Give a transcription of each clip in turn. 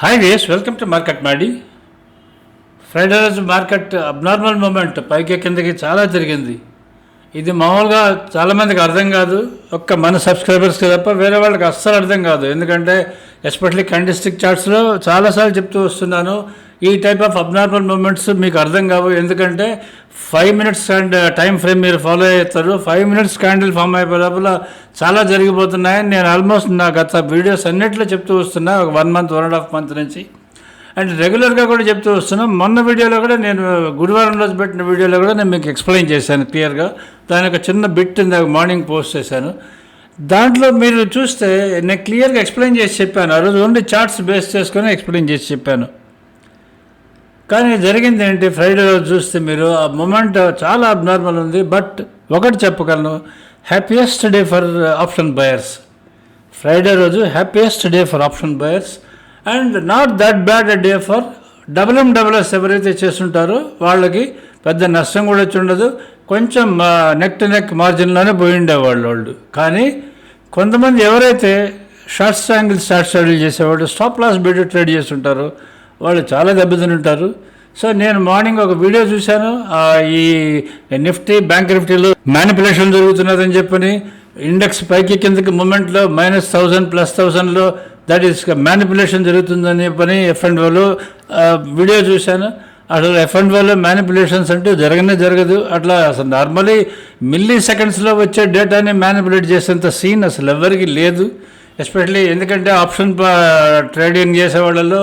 Hi ways welcome to market మాడి Friday రోజు market abnormal moment పైకి కిందకి చాలా జరిగింది. ఇది మామూలుగా చాలామందికి అర్థం కాదు. ఒక్క మన సబ్స్క్రైబర్స్కి తప్ప వేరే వాళ్ళకి అస్సలు అర్థం కాదు. ఎందుకంటే ఎస్పెషల్లీ కండిస్టిక్ చార్ట్స్లో చాలాసార్లు చెప్తూ వస్తున్నాను. ఈ టైప్ ఆఫ్ అబ్నార్మల్ మూమెంట్స్ మీకు అర్థం కావు. ఎందుకంటే five minutes and time frame మీరు ఫాలో అవుతారు ఫైవ్ మినిట్స్ క్యాండిల్ ఫామ్ అయిపోయే లోపల చాలా జరిగిపోతున్నాయని నేను ఆల్మోస్ట్ నా గత వీడియోస్ అన్నింటిలో చెప్తూ వస్తున్నా. ఒక one month one and half month నుంచి. అండ్ రెగ్యులర్గా కూడా చెప్తూ వస్తున్నాం. మొన్న వీడియోలో కూడా నేను గురువారం రోజు పెట్టిన వీడియోలో కూడా నేను మీకు ఎక్స్ప్లెయిన్ చేశాను క్లియర్గా దాని ఒక చిన్న బిట్ ఇందాక మార్నింగ్ పోస్ట్ చేశాను. దాంట్లో మీరు చూస్తే నేను క్లియర్గా ఎక్స్ప్లెయిన్ చేసి చెప్పాను. ఆ రోజు ఓన్లీ చార్ట్స్ బేస్ చేసుకొని ఎక్స్ప్లెయిన్ చేసి చెప్పాను. కానీ జరిగింది ఏంటి ఫ్రైడే రోజు చూస్తే మీరు ఆ మూమెంట్ చాలా అబ్నార్మల్ ఉంది. బట్ ఒకటి చెప్పగలను. Happiest day for option buyers Friday రోజు happiest day for option buyers and not that bad day for double M double S ఎవరైతే చేస్తుంటారో వాళ్ళకి పెద్ద నష్టం కూడా వచ్చి ఉండదు. కొంచెం నెక్ టు నెక్ మార్జిన్లోనే పోయి ఉండేవాళ్ళు వాళ్ళు. కానీ కొంతమంది ఎవరైతే షార్ట్ యాంగిల్ షార్ట్ స్టడీ చేసేవాళ్ళు స్టాప్ లాస్ బీట్ ట్రేడ్ చేస్తుంటారో వాళ్ళు చాలా దెబ్బతిని ఉంటారు సో నేను మార్నింగ్ ఒక వీడియో చూశాను. ఈ నిఫ్టీ బ్యాంక్ నిఫ్టీలో మ్యానిపులేషన్ జరుగుతున్నదని చెప్పని ఇండెక్స్ పైకి కిందకి మూమెంట్లో మైనస్ థౌజండ్ ప్లస్ థౌజండ్లో దట్ ఈస్ మ్యానిపులేషన్ జరుగుతుందని చెప్పని ఎఫ్ అండ్ ఓలో వీడియో చూశాను. అసలు ఎఫ్ అండ్ ఓలో మ్యానిపులేషన్స్ అంటూ జరగనే జరగదు. అట్లా అసలు నార్మలీ మిల్లీ సెకండ్స్లో వచ్చే డేటాని మ్యానిపులేట్ చేసేంత సీన్ అసలు ఎవరికి లేదు. ఎస్పెషల్లీ ఎందుకంటే ఆప్షన్ ట్రేడింగ్ చేసే వాళ్ళలో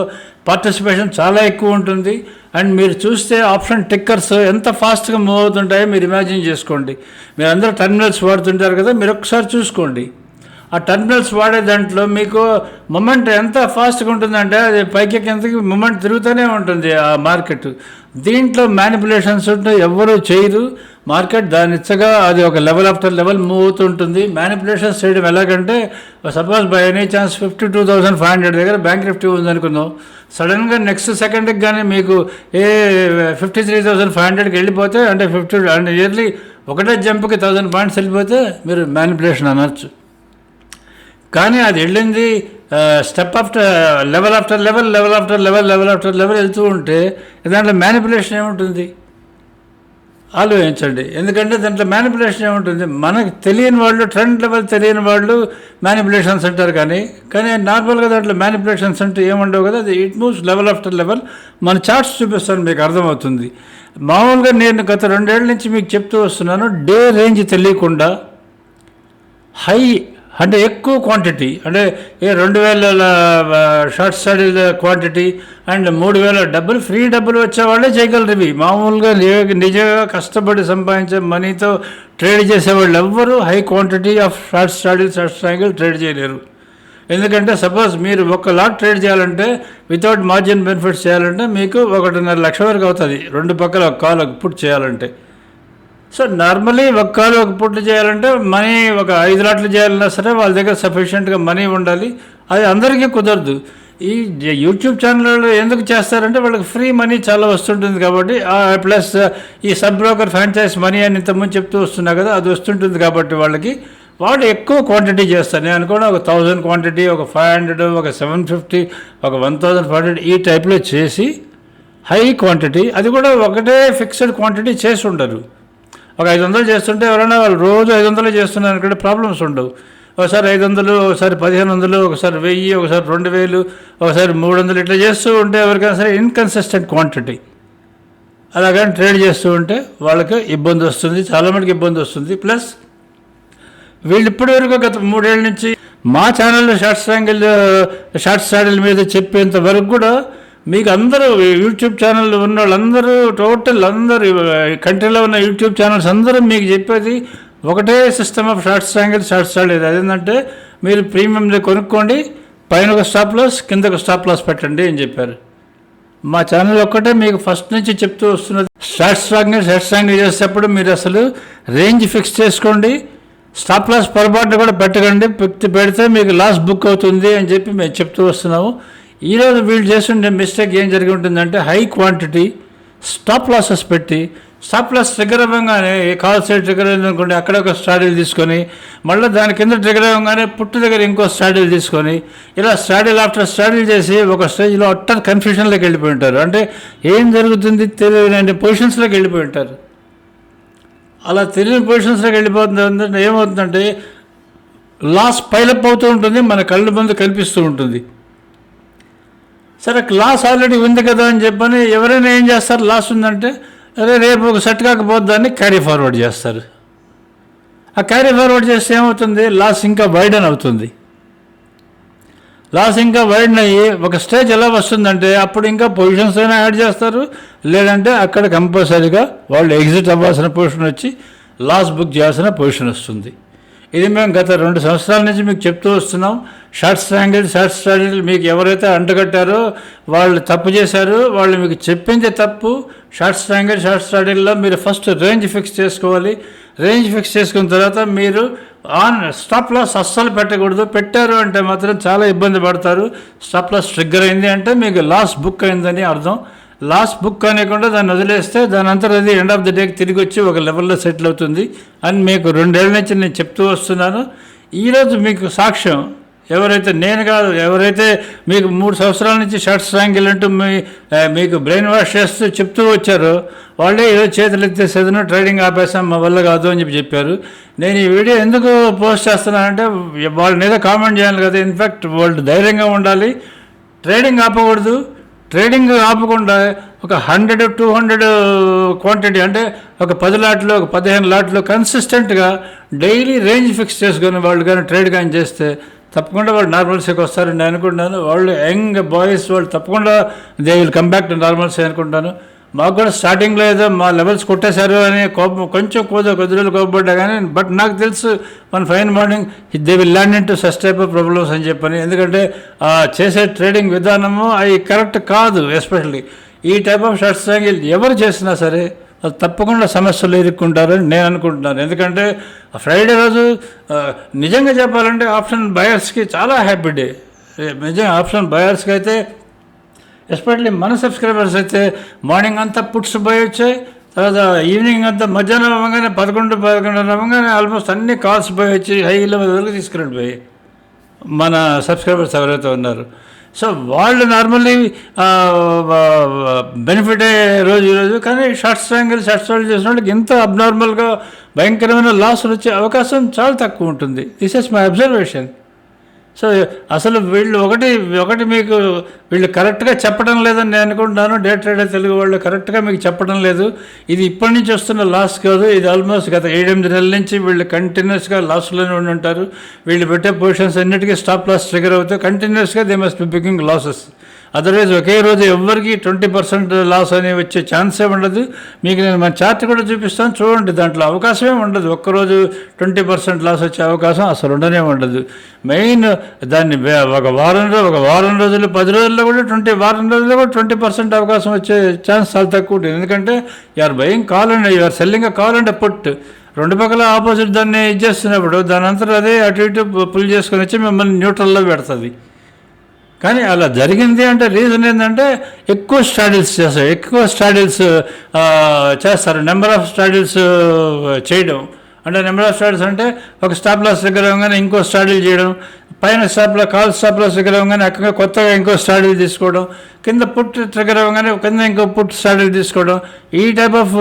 పార్టిసిపేషన్ చాలా ఎక్కువ ఉంటుంది. అండ్ మీరు చూస్తే ఆప్షన్ టిక్కర్స్ ఎంత ఫాస్ట్గా మూవ్ అవుతుంటాయో మీరు ఇమాజిన్ చేసుకోండి. మీరు అందరూ టర్మినల్స్ వాడుతుంటారు కదా మీరు ఒకసారి చూసుకోండి. ఆ టర్మినల్స్ వాడే దాంట్లో మీకు మొమెంట్ ఎంత ఫాస్ట్గా ఉంటుందంటే అది పైకి కిందకి మూమెంట్ తిరుగుతూనే ఉంటుంది ఆ మార్కెట్. దీంట్లో మ్యానిపులేషన్స్ ఉంటే ఎవరూ చేయరు. మార్కెట్ దాని ఇచ్చగా అది ఒక లెవెల్ ఆఫ్టర్ లెవెల్ మూవ్ అవుతుంటుంది. మ్యానిపులేషన్స్ చేయడం ఎలాగంటే suppose by any chance fifty two thousand five hundred దగ్గర బ్యాంక్ నిఫ్టీ ఉందనుకుందాం. సడన్గా నెక్స్ట్ సెకండ్కి కానీ మీకు ఏ ఫిఫ్టీ త్రీ థౌసండ్ ఫైవ్ హండ్రెడ్కి వెళ్ళిపోతే అంటే ఫిఫ్టీ అంటే ఇయర్లీ ఒకటే జంప్కి థౌసండ్ పాయింట్స్ వెళ్ళిపోతే మీరు మ్యానిపులేషన్ అనొచ్చు. కానీ అది వెళ్ళింది step after level after level level after level level after level వెళ్తూ ఉంటే దాంట్లో మ్యానిపులేషన్ ఏముంటుంది? ఆలోచించండి. ఎందుకంటే దాంట్లో మ్యానిపులేషన్ ఏముంటుంది? మనకు తెలియని వాళ్ళు ట్రెండ్ లెవెల్ తెలియని వాళ్ళు మ్యానిపులేషన్స్ అంటారు కానీ కానీ నార్మల్గా దాంట్లో మ్యానిపులేషన్స్ అంటే ఏముండవు కదా? అది it moves level after level మన చార్ట్స్ చూపిస్తాను మీకు అర్థమవుతుంది. మామూలుగా నేను గత రెండేళ్ళ నుంచి మీకు చెప్తూ వస్తున్నాను డే రేంజ్ తెలియకుండా హై అంటే ఎక్కువ క్వాంటిటీ అంటే ఏ రెండు వేల షార్ట్ స్టడీల క్వాంటిటీ అండ్ మూడు వేల డబ్బులు ఫ్రీ డబ్బులు వచ్చేవాళ్ళే చేయగలరు ఇవి. మామూలుగా నిజంగా కష్టపడి సంపాదించే మనీతో ట్రేడ్ చేసేవాళ్ళు ఎవ్వరూ high quantity of short study short స్ట్రాంగిల్ trade చేయలేరు. ఎందుకంటే సపోజ్ మీరు ఒక లాట్ ట్రేడ్ చేయాలంటే వితౌట్ మార్జిన్ బెనిఫిట్స్ చేయాలంటే మీకు ఒకటిన్నర లక్ష వరకు అవుతుంది. రెండు పక్కల ఒక కాల్ పుట్ చేయాలంటే. సో నార్మలీ ఒక్కళ్ళు ఒక పుట్లు చేయాలంటే మనీ ఒక ఐదు లాట్లు చేయాలన్నా సరే వాళ్ళ దగ్గర సఫిషియెంట్గా మనీ ఉండాలి. అది అందరికీ కుదరదు. ఈ యూట్యూబ్ ఛానల్లో ఎందుకు చేస్తారంటే వాళ్ళకి ఫ్రీ మనీ చాలా వస్తుంటుంది కాబట్టి ప్లస్ ఈ సబ్ బ్రోకర్ ఫ్రాంచైజ్ మనీ అని ఇంతకుముందు చెప్తూ వస్తున్నా కదా అది వస్తుంటుంది కాబట్టి వాళ్ళకి. వాళ్ళు ఎక్కువ క్వాంటిటీ చేస్తారు. నేను అనుకోండి ఒక థౌజండ్ క్వాంటిటీ ఒక ఫైవ్ హండ్రెడ్ ఒక సెవెన్ ఫిఫ్టీ ఒక వన్ థౌజండ్ ఫైవ్ హండ్రెడ్ ఈ టైప్లో చేసి హై క్వాంటిటీ అది కూడా ఒకటే ఫిక్స్డ్ క్వాంటిటీ చేసి ఉండరు. ఒక ఐదు వందలు చేస్తుంటే ఎవరైనా వాళ్ళు రోజు ఐదు వందలు చేస్తున్నారు అనుకుంటే ప్రాబ్లమ్స్ ఉండవు. ఒకసారి ఐదు వందలు ఒకసారి పదిహేను వందలు ఒకసారి వెయ్యి ఒకసారి రెండు వేలు ఒకసారి మూడు వందలు ఇట్లా చేస్తూ ఉంటే ఎవరికైనా సరే ఇన్కన్సిస్టెంట్ క్వాంటిటీ అలాగని ట్రేడ్ చేస్తూ ఉంటే వాళ్ళకి ఇబ్బంది వస్తుంది చాలా మందికి ఇబ్బంది వస్తుంది. ప్లస్ వీళ్ళు ఇప్పటి వరకు గత మూడేళ్ళ నుంచి మా ఛానల్లో షార్ట్ స్టాంగిల్ షార్ట్ స్టాంగిల్ మీద చెప్పేంత వరకు కూడా మీకు అందరూ యూట్యూబ్ ఛానల్ ఉన్న వాళ్ళందరూ టోటల్ అందరూ కంట్రీలో ఉన్న యూట్యూబ్ ఛానల్స్ అందరూ మీకు చెప్పేది ఒకటే system of short strangle short straddle అదేంటంటే మీరు ప్రీమియంలో కొనుక్కోండి పైన ఒక స్టాప్ లాస్ కింద ఒక స్టాప్ లాస్ పెట్టండి అని చెప్పారు. మా ఛానల్ ఒక్కటే మీకు ఫస్ట్ నుంచి చెప్తూ వస్తున్నది. షార్ట్ స్ట్రాంగ్ షార్ట్ స్ట్రాంగ్ చేసేటప్పుడు మీరు అసలు రేంజ్ ఫిక్స్ చేసుకోండి. స్టాప్ లాస్ పొరపాటు కూడా పెట్టకండి. పెట్టి పెడితే మీకు లాస్ బుక్ అవుతుంది అని చెప్పి మేము చెప్తూ వస్తున్నాము. ఈరోజు వీళ్ళు చేస్తుండే మిస్టేక్ ఏం జరిగి ఉంటుందంటే హై క్వాంటిటీ స్టాప్ లాసెస్ పెట్టి స్టాప్ లాస్ ట్రిగర్ అవ్వగానే ఈ కాల్ సైడ్ ట్రిగర్ అయిందనుకోండి అక్కడ ఒక స్ట్రాటజీ తీసుకొని మళ్ళీ దాని కింద ట్రిగర్ అవ్వగానే పుట్టు దగ్గర ఇంకో స్ట్రాటజీ తీసుకొని ఇలా స్ట్రాటజీ ఆఫ్టర్ స్ట్రాటజీ చేసి ఒక స్టేజ్లో అట్టర్ కన్ఫ్యూషన్లోకి వెళ్ళిపోయి ఉంటారు. అంటే ఏం జరుగుతుంది తెలియని పొజిషన్స్లోకి వెళ్ళిపోయి ఉంటారు. అలా తెలియని పొజిషన్స్లోకి వెళ్ళిపోతుంది ఏమవుతుందంటే లాస్ పైలప్ అవుతూ ఉంటుంది మన కళ్ళు ముందు కనిపిస్తూ ఉంటుంది. సరే లాస్ ఆల్రెడీ ఉంది కదా అని చెప్పని ఎవరైనా ఏం చేస్తారు? లాస్ ఉందంటే అరే రేపు ఒక సెట్ కాకపోద్దాన్ని క్యారీ ఫార్వర్డ్ చేస్తారు. ఆ క్యారీ ఫార్వర్డ్ చేస్తే ఏమవుతుంది? లాస్ ఇంకా వైడన్ అవుతుంది. లాస్ ఇంకా వైడన్ అయ్యి ఒక స్టేజ్ ఎలా వస్తుందంటే అప్పుడు ఇంకా పొజిషన్స్ అయినా యాడ్ చేస్తారు. లేదంటే అక్కడ కంపల్సరీగా వాళ్ళు ఎగ్జిట్ అవ్వాల్సిన పొజిషన్ వచ్చి లాస్ బుక్ చేయాల్సిన పొజిషన్ వస్తుంది. ఇది మేము గత రెండు సంవత్సరాల నుంచి మీకు చెప్తూ వస్తున్నాం. షార్ట్ స్ట్రాంగిల్ షార్ట్ స్ట్రాంగిల్ మీకు ఎవరైతే అంటగట్టారో వాళ్ళు తప్పు చేశారు వాళ్ళు మీకు చెప్పింది తప్పు షార్ట్ స్ట్రాంగిల్ షార్ట్ స్ట్రాంగిల్లో మీరు ఫస్ట్ రేంజ్ ఫిక్స్ చేసుకోవాలి. రేంజ్ ఫిక్స్ చేసుకున్న తర్వాత మీరు ఆన్ స్టాప్ లాస్ అస్సలు పెట్టకూడదు. పెట్టారు అంటే మాత్రం చాలా ఇబ్బంది పడతారు. స్టాప్ లాస్ ట్రిగ్గర్ అయింది అంటే మీకు లాస్ బుక్ అయిందని అర్థం. లాస్ట్ బుక్ అనేకుండా దాన్ని వదిలేస్తే దాని అంతా అది ఎండ్ ఆఫ్ ది డేకి తిరిగి వచ్చి ఒక లెవెల్లో సెటిల్ అవుతుంది. అని మీకు రెండేళ్ళ నుంచి నేను చెప్తూ వస్తున్నాను. ఈరోజు మీకు సాక్ష్యం. ఎవరైతే నేను కాదు ఎవరైతే మీకు మూడు సంవత్సరాల నుంచి షార్ట్ స్ట్రాంగిల్ అంటూ మీ మీకు బ్రెయిన్ వాష్ చేస్తూ చెప్తూ వచ్చారో వాళ్ళే ఈరోజు చేతులు ఎత్తేసేదను ట్రేడింగ్ ఆపేసాం మా వల్ల కాదు అని చెప్పి చెప్పారు. నేను ఈ వీడియో ఎందుకు పోస్ట్ చేస్తున్నానంటే వాళ్ళ మీద కామెంట్ చేయాలి కదా. ఇన్ఫ్యాక్ట్ వాళ్ళు ధైర్యంగా ఉండాలి. ట్రేడింగ్ ఆపకూడదు. ట్రేడింగ్ ఆపకుండా ఒక హండ్రెడ్ టూ హండ్రెడ్ క్వాంటిటీ అంటే ఒక పది లాట్లు ఒక పదిహేను లాట్లు కన్సిస్టెంట్గా డైలీ రేంజ్ ఫిక్స్ చేసుకొని వాళ్ళు కానీ ట్రేడ్ కానీ చేస్తే తప్పకుండా వాళ్ళు నార్మల్సీకి వస్తారని నేను అనుకుంటున్నాను. వాళ్ళు యంగ్ బాయ్స్ వాళ్ళు తప్పకుండా they will come back to normalcy అనుకుంటాను మాకు కూడా స్టార్టింగ్లో ఏదో మా లెవెల్స్ కొట్టేశారు అని కోపం కొంచెం కొద్ది కొద్ది రోజులు కోపడ్డా కానీ బట్ నాకు తెలుసు one fine morning they will land into such type of problems అని చెప్పని. ఎందుకంటే చేసే ట్రేడింగ్ విధానము అవి కరెక్ట్ కాదు ఎస్పెషల్లీ ఈ టైప్ ఆఫ్ షర్ట్స్ ఎవరు చేసినా సరే తప్పకుండా సమస్యలు ఎదుర్కొంటారని నేను అనుకుంటున్నాను. ఎందుకంటే ఫ్రైడే రోజు నిజంగా చెప్పాలంటే ఆప్షన్ బయర్స్కి చాలా హ్యాపీ డే నిజంగా ఆప్షన్ బయర్స్కి అయితే ఎస్పెషల్లీ మన సబ్స్క్రైబర్స్ అయితే మార్నింగ్ అంతా పుట్స్ పోయి వచ్చాయి తర్వాత ఈవినింగ్ అంతా మధ్యాహ్నం అవ్వగానే పదకొండు పదకొండు అవ్వగానే ఆల్మోస్ట్ అన్ని కాల్స్ పోయి వచ్చి హై లెవెల్ వరకు తీసుకురండి పోయి. మన సబ్స్క్రైబర్స్ ఎవరైతే ఉన్నారు. సో వాళ్ళు నార్మల్లీ బెనిఫిట్ అయ్యే రోజు ఈ రోజు కానీ షార్ట్ స్ట్రాంగిల్ షార్ట్ స్ట్రాంగిల్ చేసిన వాళ్ళకి ఎంత అబ్నార్మల్గా భయంకరమైన లాసులు వచ్చే అవకాశం చాలా తక్కువ ఉంటుంది. This is my observation so అసలు వీళ్ళు ఒకటి ఒకటి మీకు వీళ్ళు కరెక్ట్గా చెప్పడం లేదని నేను అనుకుంటున్నాను. డే ట్రేడర్ తెలుగు వాళ్ళు కరెక్ట్గా మీకు చెప్పడం లేదు. ఇది ఇప్పటి నుంచి వస్తున్న లాస్ కాదు. ఇది ఆల్మోస్ట్ గత ఏడెనిమిది నెలల నుంచి వీళ్ళు కంటిన్యూస్గా లాస్లోనే ఉండి ఉంటారు. వీళ్ళు పెట్టే పొజిషన్స్ అన్నిటికీ స్టాప్ లాస్ ట్రిగర్ అవుతాయి. కంటిన్యూస్గా they must be begging losses. Otherwise ఒకే రోజు ఎవరికి ట్వంటీ పర్సెంట్ లాస్ అనేవి వచ్చే ఛాన్సే ఉండదు. మీకు నేను మన చార్ట్ కూడా చూపిస్తాను. చూడండి దాంట్లో అవకాశమే ఉండదు. ఒక్కరోజు ట్వంటీ పర్సెంట్ లాస్ వచ్చే అవకాశం అసలు ఉండనే ఉండదు. మెయిన్ దాన్ని ఒక వారం రోజు ఒక వారం రోజులు పది రోజుల్లో కూడా ట్వంటీ వారం రోజుల్లో కూడా ట్వంటీ పర్సెంట్ అవకాశం వచ్చే ఛాన్స్ చాలా తక్కువ ఉంటుంది. ఎందుకంటే you're buying call and you're selling call and put రెండు పక్కల ఆపోజిట్ దాన్ని ఇచ్చేస్తున్నప్పుడు దాని అంతా అదే అటు ఇటు పుల్ చేసుకొని వచ్చి మిమ్మల్ని న్యూట్రల్లో పెడుతుంది. కానీ అలా జరిగింది అంటే రీజన్ ఏంటంటే ఎక్కువ స్టడీస్ చేస్తారు ఎక్కువ స్టడీస్ చేస్తారు. నెంబర్ ఆఫ్ స్టడీస్ చేయడం. అంటే నెంబర్ ఆఫ్ స్టడీస్ అంటే ఒక స్టాప్ లాస్ దగ్గర అవ్వగానే ఇంకో స్టడీలు చేయడం పైన స్టాప్లో కాల్ స్టాప్లో లాస్ దగ్గర అవ్వగానే అక్కడ కొత్తగా ఇంకో స్టడీలు తీసుకోవడం కింద పుట్ ట్రిగర్ అవ్వగానే కింద ఇంకో పుట్ స్టడీలు తీసుకోవడం ఈ టైప్ ఆఫ్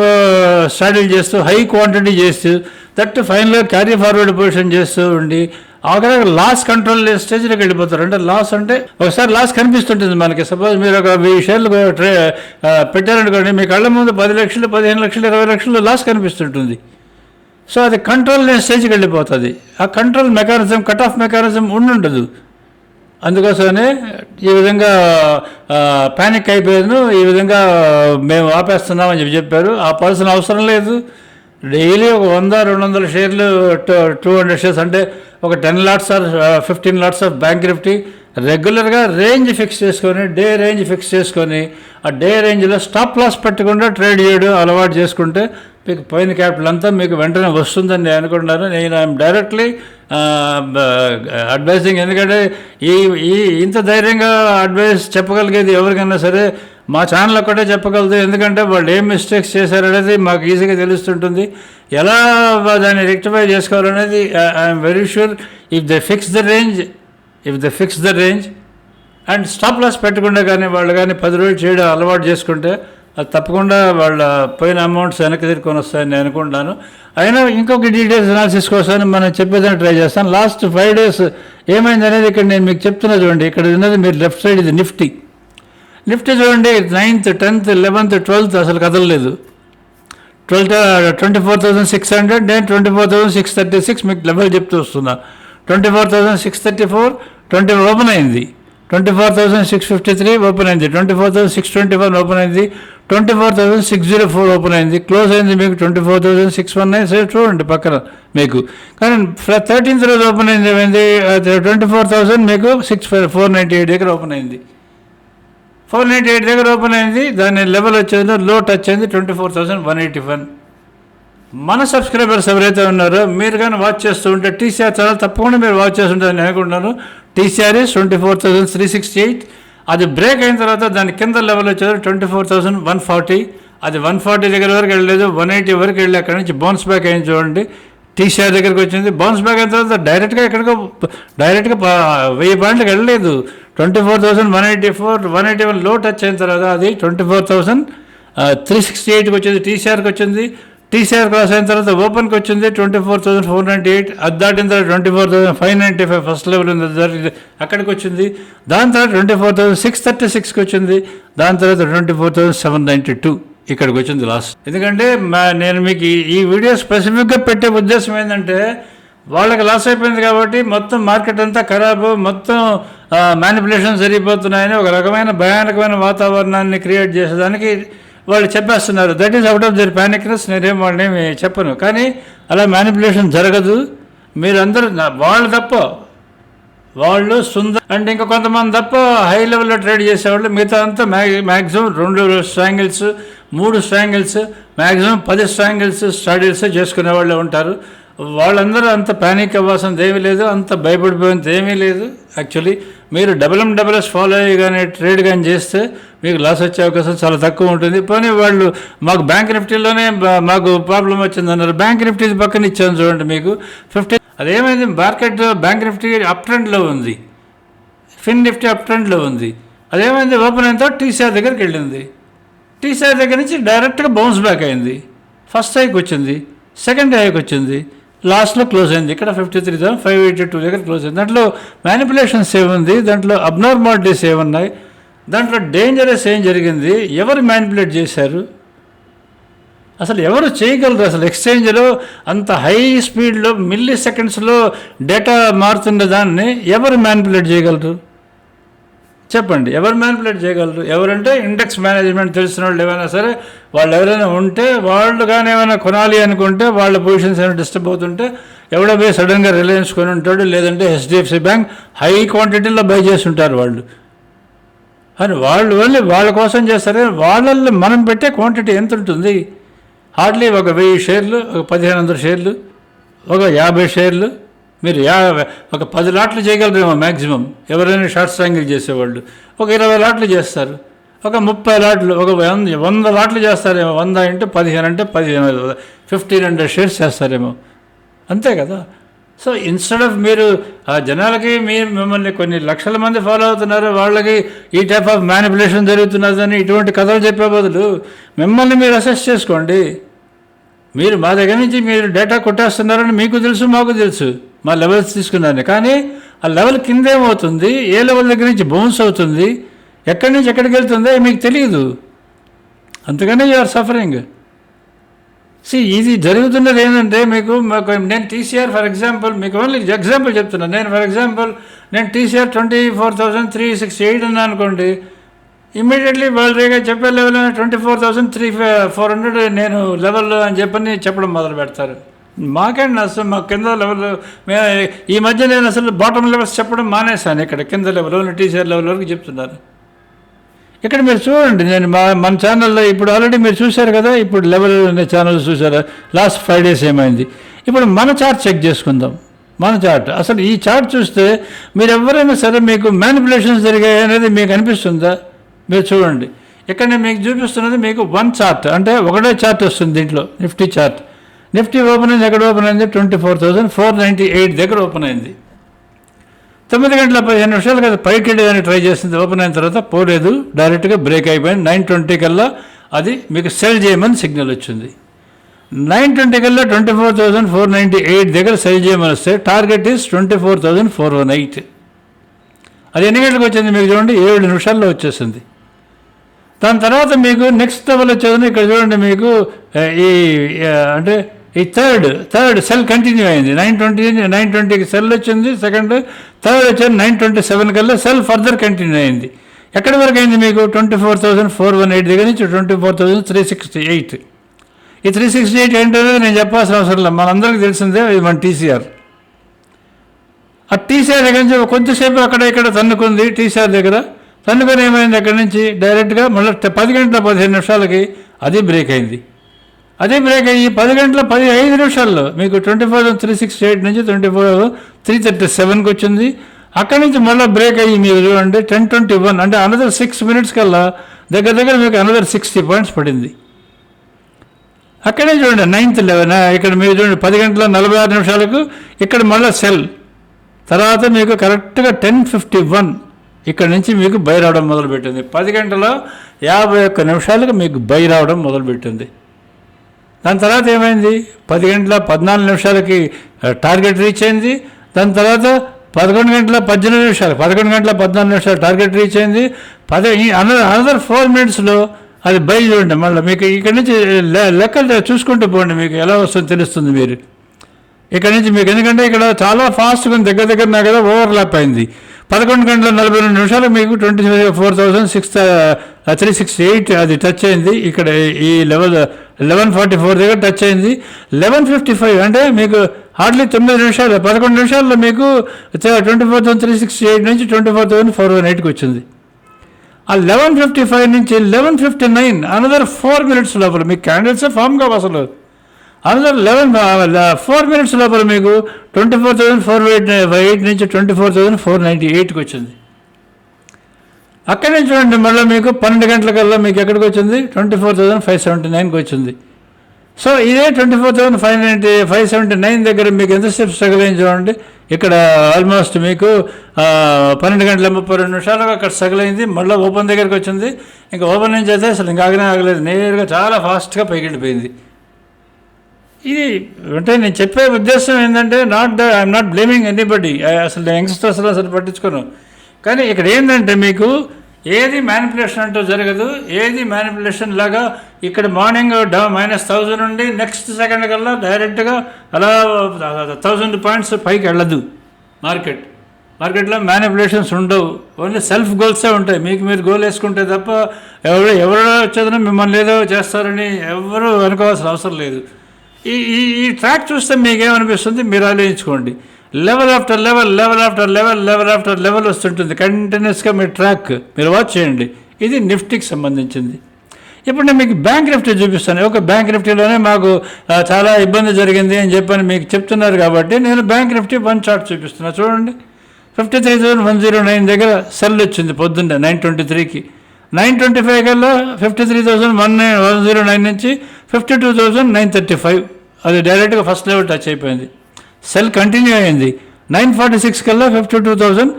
స్టడీలు చేస్తూ హై క్వాంటిటీ చేస్తూ దట్ ఫైనల్గా క్యారీ ఫార్వర్డ్ పొజిషన్ చేస్తూ ఉండి ఆఖరికి లాస్ కంట్రోల్ స్టేజ్లోకి వెళ్ళిపోతారు. అంటే లాస్ అంటే ఒకసారి లాస్ కనిపిస్తుంటుంది మనకి. సపోజ్ మీరు ఒక వెయ్యి షేర్లు ట్రే పెట్టారనుకోండి మీ కళ్ళ ముందు పది లక్షలు పదిహేను లక్షలు ఇరవై లక్షలు లాస్ కనిపిస్తుంటుంది. సో అది కంట్రోల్ లేని స్టేజ్కి వెళ్ళిపోతుంది. ఆ control mechanism cut off mechanism ఉండుండదు. అందుకోసమనే ఈ విధంగా ప్యానిక్ అయిపోయాను. ఈ విధంగా మేము ఆపేస్తున్నామని చెప్పి చెప్పారు. పర్సన్ అవసరం లేదు. డైలీ ఒక వంద రెండు వందల షేర్లు టూ హండ్రెడ్ షేర్స్ అంటే ఒక ten lots or fifteen lots of bank nifty రెగ్యులర్గా రేంజ్ ఫిక్స్ చేసుకొని డే రేంజ్ ఫిక్స్ చేసుకొని ఆ డే రేంజ్లో స్టాప్ లాస్ పెట్టకుండా ట్రేడ్ చేయడం అలవాటు చేసుకుంటే మీకు పోయిన క్యాపిటల్ అంతా మీకు వెంటనే వస్తుందని నేను అనుకుంటున్నాను. నేను ఐఎమ్ డైరెక్ట్లీ అడ్వైజింగ్. ఎందుకంటే ఈ ఈ ఇంత ధైర్యంగా అడ్వైస్ చెప్పగలిగేది ఎవరికైనా సరే మా ఛానల్ ఒక్కటే చెప్పగలదు. ఎందుకంటే వాళ్ళు ఏం మిస్టేక్స్ చేశారనేది మాకు ఈజీగా తెలుస్తుంటుంది. ఎలా దాన్ని రెక్టిఫై చేసుకోవాలనేది I'm very sure if they fix the range if they fix the range and stop loss పెట్టకుండా కానీ వాళ్ళు కానీ పది రోజులు చేయడం అలవాటు చేసుకుంటే అది తప్పకుండా వాళ్ళ పోయిన అమౌంట్స్ వెనక్కి తిరుకొని వస్తాయని నేను అనుకుంటాను అయినా ఇంకొక డీటెయిల్స్ అనాలిసిస్ కోసం మనం చెప్పేదాన్ని ట్రై చేస్తాను. లాస్ట్ ఫైవ్ డేస్ ఏమైంది అనేది ఇక్కడ నేను మీకు చెప్తున్నా చూడండి. ఇక్కడ ఉన్నది మీరు లెఫ్ట్ సైడ్ ఇది నిఫ్టీ లిఫ్ట్ చూడండి నైన్త్ టెన్త్ లెవెన్త్ ట్వెల్త్ అసలు కదలలేదు. Twelfth twenty four thousand six hundred నేను twenty four thousand six thirty six మీకు లెవెల్ చెప్తూ వస్తున్నా. Twenty four thousand six thirty four twenty open అయింది. Twenty four thousand six fifty three open అయింది. Twenty four thousand six twenty one open అయింది. Twenty four thousand six zero four open అయింది. Close అయింది మీకు twenty four thousand six one nine సరే చూడండి పక్కన మీకు. కానీ థర్టీన్త్ రోజు ఓపెన్ అయింది ఏమైంది? ట్వంటీ ఫోర్ థౌసండ్ మీకు సిక్స్ ఫోర్ నైంటీ ఎయిట్ దగ్గర ఓపెన్ అయింది. ఫోర్ నైంటీ ఎయిట్ దగ్గర ఓపెన్ అయింది. దాని లెవెల్ వచ్చేది లో టచ్ అయింది twenty four thousand one eighty one. మన సబ్స్క్రైబర్స్ ఎవరైతే ఉన్నారో మీరు కానీ వాచ్ చేస్తూ ఉంటే టీసీఆర్ ఛానల్ తప్పకుండా మీరు వాచ్ చేస్తుంటారని నేను అనుకుంటున్నాను. TCR twenty four thousand three sixty eight అది బ్రేక్ అయిన తర్వాత దాని కింద లెవెల్ వచ్చేది twenty four thousand one forty అది వన్ ఫార్టీ దగ్గర వరకు వెళ్ళలేదు వన్ ఎయిటీ వరకు వెళ్ళి అక్కడ నుంచి బౌన్స్ బ్యాక్ అయింది చూడండి. టీసీఆర్ దగ్గరికి వచ్చింది. బౌన్స్ బ్యాక్ అయిన తర్వాత డైరెక్ట్గా ఎక్కడికో డైరెక్ట్గా వెయ్యి పాయింట్లకు వెళ్ళలేదు. Twenty four thousand one eighty four one eighty వన్లో టచ్ అయిన తర్వాత అది twenty four thousand three sixty ఎయిట్కి వచ్చింది. టీసీఆర్కి వచ్చింది టీసీఆర్ క్రాస్ అయిన తర్వాత ఓపెన్కి వచ్చింది twenty four thousand four ninety eight అది దాటిన తర్వాత twenty four thousand five ninety five first level ఉంది దాటి- అక్కడికి వచ్చింది. దాని తర్వాత twenty four thousand six thirty సిక్స్కి వచ్చింది. దాని తర్వాత twenty four thousand seven ninety two ఇక్కడికి వచ్చింది లాస్ట్ ఎందుకంటే మా నేను మీకు ఈ- ఈ వీడియో స్పెసిఫిక్గా పెట్టే ఉద్దేశం ఏంటంటే వాళ్ళకి లాస్ అయిపోయింది కాబట్టి మొత్తం మార్కెట్ అంతా ఖరాబు మొత్తం మ్యానిపులేషన్ జరిగిపోతున్నాయని ఒక రకమైన భయానకమైన వాతావరణాన్ని క్రియేట్ చేసేదానికి వాళ్ళు చెప్పేస్తున్నారు. That is out of their panicness నేనేం వాళ్ళని చెప్పను. కానీ అలా మ్యానిపులేషన్ జరగదు. మీరందరూ వాళ్ళు తప్ప వాళ్ళు సుందర అంటే ఇంకా కొంతమంది తప్ప హై లెవెల్లో ట్రేడ్ చేసేవాళ్ళు మిగతా అంతా మ్యా మ్యాక్సిమం రెండు స్ట్రాంగిల్స్ మూడు స్ట్రాంగిల్స్ మ్యాక్సిమం పది స్ట్రాంగిల్స్ స్టడీస్ చేసుకునే వాళ్ళే ఉంటారు. వాళ్ళందరూ అంత ప్యానిక్ అవ్వాల్సింది ఏమీ లేదు అంత భయపడిపోయింది ఏమీ లేదు. యాక్చువల్లీ మీరు double M double S follow అయ్యి కానీ ట్రేడ్ కానీ చేస్తే మీకు లాస్ వచ్చే అవకాశం చాలా తక్కువ ఉంటుంది. పోనీ వాళ్ళు మాకు బ్యాంక్ నిఫ్టీలోనే మాకు ప్రాబ్లం వచ్చింది అన్నారు బ్యాంక్ నిఫ్టీ పక్కన ఇచ్చాను చూడండి మీకు. ఫిఫ్టీ అదేమైంది? మార్కెట్ బ్యాంక్ నిఫ్టీ అప్ ట్రెండ్లో ఉంది. ఫిన్ నిఫ్టీ అప్ ట్రెండ్లో ఉంది. అదేమైంది? ఓపెన్ అయిన తర్వాత టీసీఆర్ దగ్గరికి వెళ్ళింది. టీసీఆర్ దగ్గర నుంచి డైరెక్ట్గా బౌన్స్ బ్యాక్ అయింది. ఫస్ట్ హైకి వచ్చింది. సెకండ్ హైకి వచ్చింది. లాస్ట్లో క్లోజ్ అయింది. ఇక్కడ fifty three thousand five eighty two దగ్గర క్లోజ్ అయింది. దాంట్లో మ్యానిపులేషన్స్ ఏముంది దాంట్లో అబ్నార్మాలిటీస్ ఏమున్నాయి దాంట్లో డేంజరస్ ఏం జరిగింది? ఎవరు మ్యానిపులేట్ చేశారు? అసలు ఎవరు చేయగలరు? అసలు ఎక్స్చేంజ్లో అంత హై స్పీడ్లో మిల్లీ సెకండ్స్లో డేటా మారుతున్న దాన్ని ఎవరు మ్యానిపులేట్ చేయగలరు? చెప్పండి. ఎవరు మ్యానిపులేట్ చేయగలరు? ఎవరంటే ఇండెక్స్ మేనేజ్మెంట్ తెలిసిన వాళ్ళు ఏమైనా సరే వాళ్ళు ఎవరైనా ఉంటే వాళ్ళు కానీ ఏమైనా కొనాలి అనుకుంటే వాళ్ళ పొజిషన్స్ ఏమైనా డిస్టర్బ్ అవుతుంటే ఎవడో పోయి సడన్గా రిలయన్స్ కొని ఉంటాడు లేదంటే హెచ్డిఎఫ్సి బ్యాంక్ హై క్వాంటిటీలో బై చేసి ఉంటారు వాళ్ళు. అని వాళ్ళు వెళ్ళి వాళ్ళ కోసం చేస్తారు? వాళ్ళల్లో మనం పెట్టే క్వాంటిటీ ఎంత ఉంటుంది? హార్డ్లీ ఒక వెయ్యి షేర్లు ఒక పదిహేను వందల షేర్లు ఒక యాభై షేర్లు మీరు యా ఒక పది లాట్లు చేయగలరేమో మ్యాక్సిమం ఎవరైనా షార్ట్ స్ట్రాంగిల్ చేసేవాళ్ళు. ఒక ఇరవై లాట్లు చేస్తారు. ఒక ముప్పై లాట్లు ఒక వంద వంద లాట్లు చేస్తారేమో. వంద అంటే పదిహేను అంటే పదిహేను ఫిఫ్టీన్ హండ్రెడ్ షేర్స్ చేస్తారేమో. అంతే కదా? సో ఇన్స్టెడ్ ఆఫ్ మీరు ఆ జనాలకి మీరు మిమ్మల్ని కొన్ని లక్షల మంది ఫాలో అవుతున్నారు. వాళ్ళకి ఈ టైప్ ఆఫ్ మ్యానిపులేషన్ జరుగుతున్నదని ఇటువంటి కథలు చెప్పే బదులు మిమ్మల్ని మీరు అసెస్ చేసుకోండి. మీరు మా దగ్గర నుంచి మీరు డేటా కొట్టేస్తున్నారని మీకు తెలుసు మాకు తెలుసు. మా లెవెల్స్ తీసుకున్నారని. కానీ ఆ లెవెల్ కింద ఏమవుతుంది? ఏ లెవెల్ దగ్గర నుంచి బౌన్స్ అవుతుంది? ఎక్కడి నుంచి ఎక్కడికి వెళ్తుందో మీకు తెలియదు. అందుకనే యు ఆర్ సఫరింగ్ సి ఇది జరుగుతున్నది ఏంటంటే మీకు నేను టీసీఆర్ ఫర్ ఎగ్జాంపుల్ మీకు ఓన్లీ ఎగ్జాంపుల్ చెప్తున్నాను నేను ఫర్ ఎగ్జాంపుల్ నేను TCR twenty four thousand three six eight అన్నా అనుకోండి ఇమ్మీడియట్లీ వాళ్ళు రేగా చెప్పే level twenty four thousand three four hundred నేను లెవెల్ అని చెప్పని చెప్పడం మొదలు పెడతారు. మాకండి అసలు మా కింద లెవెల్ ఈ మధ్య నేను అసలు బాటమ్ లెవెల్స్ చెప్పడం మానేశాను ఇక్కడ. కింద లెవెల్ టీచర్ లెవెల్ వరకు చెప్తున్నారు. ఇక్కడ మీరు చూడండి నేను మా మన ఛానల్లో ఇప్పుడు ఆల్రెడీ మీరు చూశారు కదా? ఇప్పుడు లెవెల్ ఛానల్ చూసారా లాస్ట్ ఫైవ్ డేస్ ఏమైంది? ఇప్పుడు మన చార్ట్ చెక్ చేసుకుందాం. మన చార్ట్ అసలు ఈ చార్ట్ చూస్తే మీరు ఎవరైనా సరే మీకు మ్యానిపులేషన్స్ జరిగాయి అనేది మీకు అనిపిస్తుందా? మీరు చూడండి. ఇక్కడ నేను మీకు చూపిస్తున్నది మీకు వన్ చార్ట్ అంటే ఒకటే చార్ట్ వస్తుంది దీంట్లో నిఫ్టీ చార్ట్ నిఫ్టీ ఓపెన్ అయింది ఎక్కడ ఓపెన్ అయింది? Twenty four thousand four ninety eight దగ్గర ఓపెన్ అయింది. తొమ్మిది గంటల పదిహేను నిమిషాలు కదా పైకి వెళ్ళేదాన్ని ట్రై చేసింది. ఓపెన్ అయిన తర్వాత పోలేదు డైరెక్ట్గా బ్రేక్ అయిపోయింది. నైన్ ట్వంటీ కల్లా అది మీకు సెల్ చేయమని సిగ్నల్ వచ్చింది. నైన్ ట్వంటీ కల్లా twenty four thousand four ninety eight దగ్గర సెల్ చేయమని వస్తే target is twenty four thousand four one eight అది ఎన్ని గంటలకు వచ్చింది మీకు చూడండి? ఏడు నిమిషాల్లో వచ్చేసింది. దాని తర్వాత మీకు నెక్స్ట్ లెవెల్ వచ్చేది ఇక్కడ చూడండి మీకు ఈ అంటే ఈ థర్డ్ థర్డ్ సెల్ కంటిన్యూ అయింది. నైన్ ట్వంటీ నైన్ ట్వంటీకి సెల్ వచ్చింది. సెకండ్ థర్డ్ వచ్చేది. నైన్ ట్వంటీ సెవెన్ కల్లా సెల్ ఫర్దర్ కంటిన్యూ అయింది. ఎక్కడి వరకు అయింది మీకు? Twenty four thousand four one eight దగ్గర నుంచి twenty four thousand three sixty eight ఈ త్రీ సిక్స్టీ ఎయిట్ ఏంటనేది నేను చెప్పాల్సిన అవసరం లేదు. మనందరికీ తెలిసిందే ఇది మన టీసీఆర్ ఆ టీసీఆర్ దగ్గర నుంచి కొంచెంసేపు అక్కడ ఇక్కడ తన్నుకుంది టీసీఆర్ దగ్గర. తన్నుకొని ఏమైంది అక్కడి నుంచి డైరెక్ట్గా మళ్ళీ పది గంటల పదిహేను నిమిషాలకి అది బ్రేక్ అయింది. అదే బ్రేక్ అయ్యి పది గంటల పది ఐదు నిమిషాల్లో మీకు twenty four three sixty eight నుంచి ట్వంటీ ఫోర్ త్రీ థర్టీ సెవెన్కి వచ్చింది. అక్కడి నుంచి మళ్ళీ బ్రేక్ అయ్యి మీరు చూడండి టెన్ ట్వంటీ వన్ అంటే అనదర్ సిక్స్ మినిట్స్ కల్లా దగ్గర దగ్గర మీకు అనదర్ సిక్స్టీ పాయింట్స్ పడింది. అక్కడే చూడండి నైన్త్ లెవెన్ ఇక్కడ మీరు చూడండి పది గంటల నలభై ఆరు నిమిషాలకు ఇక్కడ మళ్ళీ సెల్. తర్వాత మీకు కరెక్ట్గా టెన్ ఫిఫ్టీ వన్ ఇక్కడ నుంచి మీకు బై రావడం మొదలుపెట్టింది. పది గంటల యాభై ఒక్క నిమిషాలకు మీకు బై రావడం మొదలుపెట్టింది. దాని తర్వాత ఏమైంది? పది గంటల పద్నాలుగు నిమిషాలకి టార్గెట్ రీచ్ అయింది. దాని తర్వాత పదకొండు గంటల పద్దెనిమిది నిమిషాలు పదకొండు గంటల పద్నాలుగు నిమిషాలు టార్గెట్ రీచ్ అయింది. పదే అనదర్ అనదర్ ఫోర్ మినిట్స్లో అది బయలుదేరండి. చూడండి మళ్ళీ మీకు ఇక్కడ నుంచి లె- లెక్కలు చూసుకుంటూ పోండి. మీకు ఎలా వస్తుందో తెలుస్తుంది మీరు. ఇక్కడ నుంచి మీకు ఎందుకంటే ఇక్కడ చాలా ఫాస్ట్గా దగ్గర దగ్గర నా కదా ఓవర్లాప్ అయింది. పదకొండు గంటల నలభై రెండు నిమిషాలు మీకు twenty four thousand six three six eight అది టచ్ అయింది. ఇక్కడ ఈ లెవెల్ లెవెన్ ఫార్టీ ఫోర్ దగ్గర టచ్ అయింది. లెవెన్ ఫిఫ్టీ ఫైవ్ అంటే మీకు హార్డ్లీ తొమ్మిది నిమిషాలు పదకొండు నిమిషాల్లో మీకు twenty four thousand three six eight నుంచి twenty four thousand four one ఎయిట్కి వచ్చింది. ఆ లెవెన్ ఫిఫ్టీ ఫైవ్ నుంచి eleven fifty nine another four minutes లోపల మీ క్యాండిల్సే ఫామ్ కావు అసలు అందులో లెవెన్ ఫోర్ మినిట్స్ లోపల మీకు twenty four thousand four eight eight నుంచి twenty four thousand four ninety ఎయిట్కి వచ్చింది. అక్కడి నుంచి చూడండి మళ్ళీ మీకు పన్నెండు గంటలకల్లా మీకు ఎక్కడికి వచ్చింది? Twenty four thousand five seventy నైన్కి వచ్చింది. సో ఇదే twenty four thousand five ninety five seventy nine దగ్గర మీకు ఎంతసేపు స్ట్రగుల్ అయింది చూడండి. ఇక్కడ ఆల్మోస్ట్ మీకు పన్నెండు గంటల ముప్పై రెండు నిమిషాలుగా అక్కడ స్ట్రగుల్ అయింది. మళ్ళీ ఓపెన్ దగ్గరికి వచ్చింది. ఇంకా ఓపెన్ నుంచి అయితే అసలు ఇంకా ఆగనే ఆగలేదు. నేరుగా చాలా ఫాస్ట్గా పైకి వెళ్ళిపోయింది. ఇది అంటే నేను చెప్పే ఉద్దేశం ఏంటంటే not I'm not blaming anybody అసలు యంగ్స్టర్స్ అసలు పట్టించుకోను. కానీ ఇక్కడ ఏంటంటే మీకు ఏది మ్యానిపులేషన్ అంటూ జరగదు ఏది మ్యానిపులేషన్ లాగా ఇక్కడ మార్నింగ్ డా మైనస్ థౌజండ్ నుండి నెక్స్ట్ సెకండ్ కల్లా డైరెక్ట్గా అలా థౌజండ్ పాయింట్స్ పైకి వెళ్ళదు. మార్కెట్ మార్కెట్లో మ్యానిపులేషన్స్ ఉండవు. ఓన్లీ సెల్ఫ్ గోల్సే ఉంటాయి. మీకు మీరు గోల్ వేసుకుంటే తప్ప ఎవరు ఎవరో వచ్చేదనో మిమ్మల్ని ఏదో చేస్తారని ఎవరు అనుకోవాల్సిన అవసరం లేదు. ఈ ఈ ఈ ట్రాక్ చూస్తే మీకేమనిపిస్తుంది మీరు ఆలోచించుకోండి. Level after level level after level level after level వస్తుంటుంది. కంటిన్యూస్గా మీ ట్రాక్ మీరు వాచ్ చేయండి. ఇది నిఫ్టీకి సంబంధించింది. ఇప్పుడు నేను మీకు బ్యాంక్ నిఫ్టీ చూపిస్తాను. ఒక బ్యాంక్ నిఫ్టీలోనే మాకు చాలా ఇబ్బంది జరిగింది అని చెప్పని మీకు చెప్తున్నారు కాబట్టి నేను బ్యాంక్ నిఫ్టీ వన్ చార్ట్ చూపిస్తున్నా. చూడండి. Fifty three thousand one zero nine దగ్గర సెల్ వచ్చింది పొద్దున్నే నైన్ ట్వంటీ త్రీకి నైన్ ట్వంటీ ఫైవ్ కల్లా fifty three thousand one nine one zero nine నుంచి fifty two thousand nine thirty five అది డైరెక్ట్గా ఫస్ట్ లెవెల్ టచ్ అయిపోయింది. సెల్ కంటిన్యూ అయింది. నైన్ ఫార్టీ సిక్స్ కల్లా ఫిఫ్టీ టూ థౌసండ్